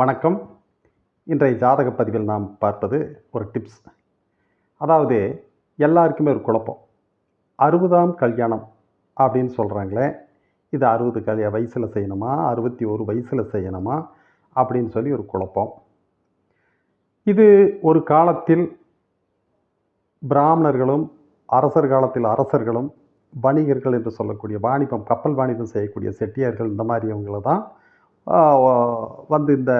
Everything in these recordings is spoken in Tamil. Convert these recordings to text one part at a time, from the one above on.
வணக்கம். இன்றைய ஜாதக பதிவில் நாம் பார்ப்பது ஒரு டிப்ஸ் அதாவது எல்லாருக்குமே ஒரு குழப்பம். அறுபதாம் கல்யாணம் அப்படின்னு சொல்கிறாங்களே இது அறுபது கல்யா வயசில் செய்யணுமா? அறுபத்தி ஒரு வயசில் செய்யணுமா? அப்படின்னு சொல்லி ஒரு குழப்பம். இது ஒரு காலத்தில் பிராமணர்களும் அரசர் காலத்தில் அரசர்களும் வணிகர்கள் என்று சொல்லக்கூடிய வாணிபம் கப்பல் வாணிபம் செய்யக்கூடிய செட்டியார்கள் இந்த மாதிரியவங்கள தான் வந்து இந்த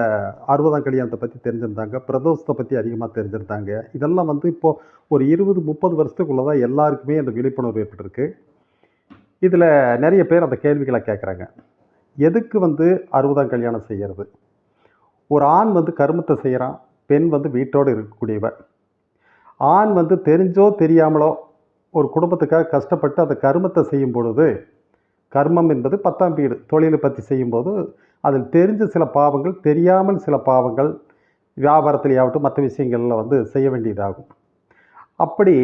அறுபதாம் கல்யாணத்தை பற்றி தெரிஞ்சிருந்தாங்க பிரதோஷத்தை பற்றி அதிகமாக தெரிஞ்சிருந்தாங்க. இதெல்லாம் வந்து இப்போது ஒரு இருபது முப்பது வருஷத்துக்குள்ளே தான் எல்லாருக்குமே அந்த விழிப்புணர்வு ஏற்பட்டிருக்கு. இதில் நிறைய பேர் அந்த கேள்விகளை கேட்குறாங்க எதுக்கு வந்து அறுபதாம் கல்யாணம் செய்கிறது ஒரு ஆண் வந்து கருமத்தை செய்கிறான் பெண் வந்து வீட்டோடு இருக்கக்கூடியவ. ஆண் வந்து தெரிஞ்சோ தெரியாமலோ ஒரு குடும்பத்துக்காக கஷ்டப்பட்டு அந்த கருமத்தை செய்யும் பொழுது கர்மம் என்பது பத்தாம் வீடு தொழிலை பற்றி செய்யும்போது அதில் தெரிஞ்ச சில பாவங்கள் தெரியாமல் சில பாவங்கள் வியாபாரத்திலேயாகட்டும் மற்ற விஷயங்களில் வந்து செய்ய வேண்டியதாகும். அப்படி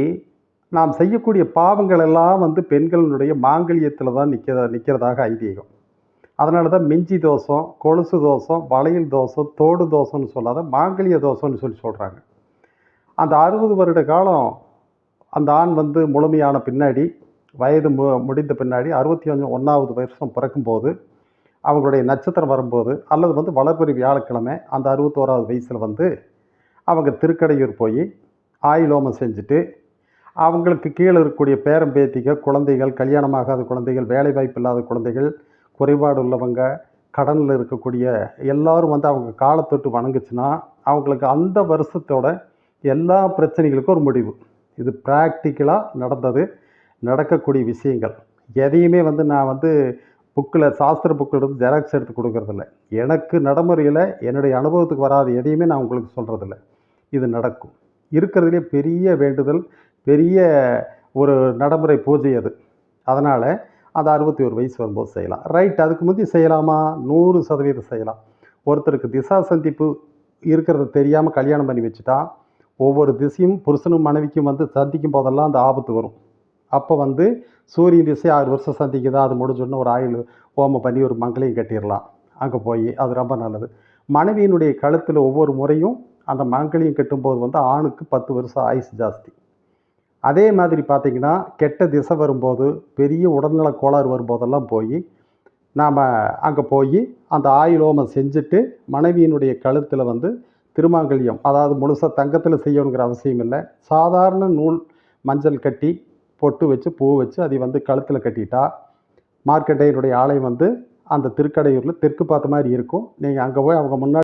நாம் செய்யக்கூடிய பாவங்கள் எல்லாம் வந்து பெண்களினுடைய மாங்கல்யத்தில் தான் நிற்க நிற்கிறதாக ஐதீகம். அதனால தான் மிஞ்சி தோஷம் கொலுசு தோஷம் வளையல் தோஷம் தோடு தோஷம்னு சொல்லாத மாங்கல்ய தோஷம்னு சொல்லி சொல்கிறாங்க அந்த அறுபது வருட காலம் அந்த ஆண் வந்து முழுமையான பின்னாடி வயது மு முடிந்த பின்னாடி அறுபத்தி அஞ்சு ஒன்றாவது வருஷம் பிறக்கும்போது அவங்களுடைய நட்சத்திரம் வரும்போது அல்லது வந்து வளர்பிறை வியாழக்கிழமை அந்த அறுபத்தோராவது வயசில் வந்து அவங்க திருக்கடையூர் போய் ஆயுளோமம் செஞ்சுட்டு அவங்களுக்கு கீழே இருக்கக்கூடிய பேரம்பேத்திகள் குழந்தைகள் கல்யாணமாகாத குழந்தைகள் வேலை வாய்ப்பு இல்லாத குழந்தைகள் குறைபாடு உள்ளவங்க கடனில் இருக்கக்கூடிய எல்லாரும் வந்து அவங்க காலத்தொட்டு வணங்குச்சுன்னா அவங்களுக்கு அந்த வருஷத்தோட எல்லா பிரச்சனைகளுக்கும் ஒரு முடிவு. இது ப்ராக்டிக்கலாக நடந்தது. நடக்கக்கூடிய விஷயங்கள். எதையுமே வந்து நான் வந்து புக்கில் சாஸ்திர புக்கில் இருந்து ஜெராக்ஸ் எடுத்து கொடுக்கறதில்ல. எனக்கு நடைமுறையில் என்னுடைய அனுபவத்துக்கு வராத எதையுமே நான் உங்களுக்கு சொல்கிறதில்ல இது நடக்கும். இருக்கிறதுலே பெரிய வேண்டுதல் பெரிய ஒரு நடைமுறை பூஜை அது. அதனால் அந்த அறுபத்தி ஒரு வயசு வரும்போது செய்யலாம். ரைட் அதுக்கு முந்தி செய்யலாமா? நூறு சதவீதம் செய்யலாம். ஒருத்தருக்கு திசா சந்திப்பு இருக்கிறத தெரியாமல் கல்யாணம் பண்ணி வச்சுட்டா ஒவ்வொரு திசையும் புருஷனும் மனைவிக்கும் வந்து சந்திக்கும் போதெல்லாம் அந்த ஆபத்து வரும். அப்போ வந்து சூரிய திசை ஆறு வருஷம் சந்திக்குதா அது முடிஞ்சோடனே ஒரு ஆயுள் ஹோமம் பண்ணி ஒரு மங்களையும் கட்டிடலாம். அங்கே போய் அது ரொம்ப நல்லது. மனைவியினுடைய கழுத்தில் ஒவ்வொரு முறையும் அந்த மங்களையும் கட்டும்போது வந்து ஆணுக்கு பத்து வருஷம் ஆயுசு ஜாஸ்தி. அதே மாதிரி பார்த்திங்கன்னா கெட்ட திசை வரும்போது பெரிய உடல்நல கோளாறு வரும்போதெல்லாம் போய் நாம் அங்கே போய் அந்த ஆயுளோமம் செஞ்சுட்டு மனைவியினுடைய கழுத்தில் வந்து திருமாங்கல்யம் அதாவது முழுசாக தங்கத்தில் செய்யணுங்கிற அவசியம் இல்லை. சாதாரண நூல் மஞ்சள் கட்டி பொட்டு வச்சு பூ வச்சு அதை வந்து கழுத்தில் கட்டிட்டா மார்க்கண்டேயனுடைய ஆலயம் வந்து அந்த திருக்கடையூரில் தெற்கு பார்த்த மாதிரி இருக்கும். நீங்கள் அங்கே போய் அவங்க முன்னாடி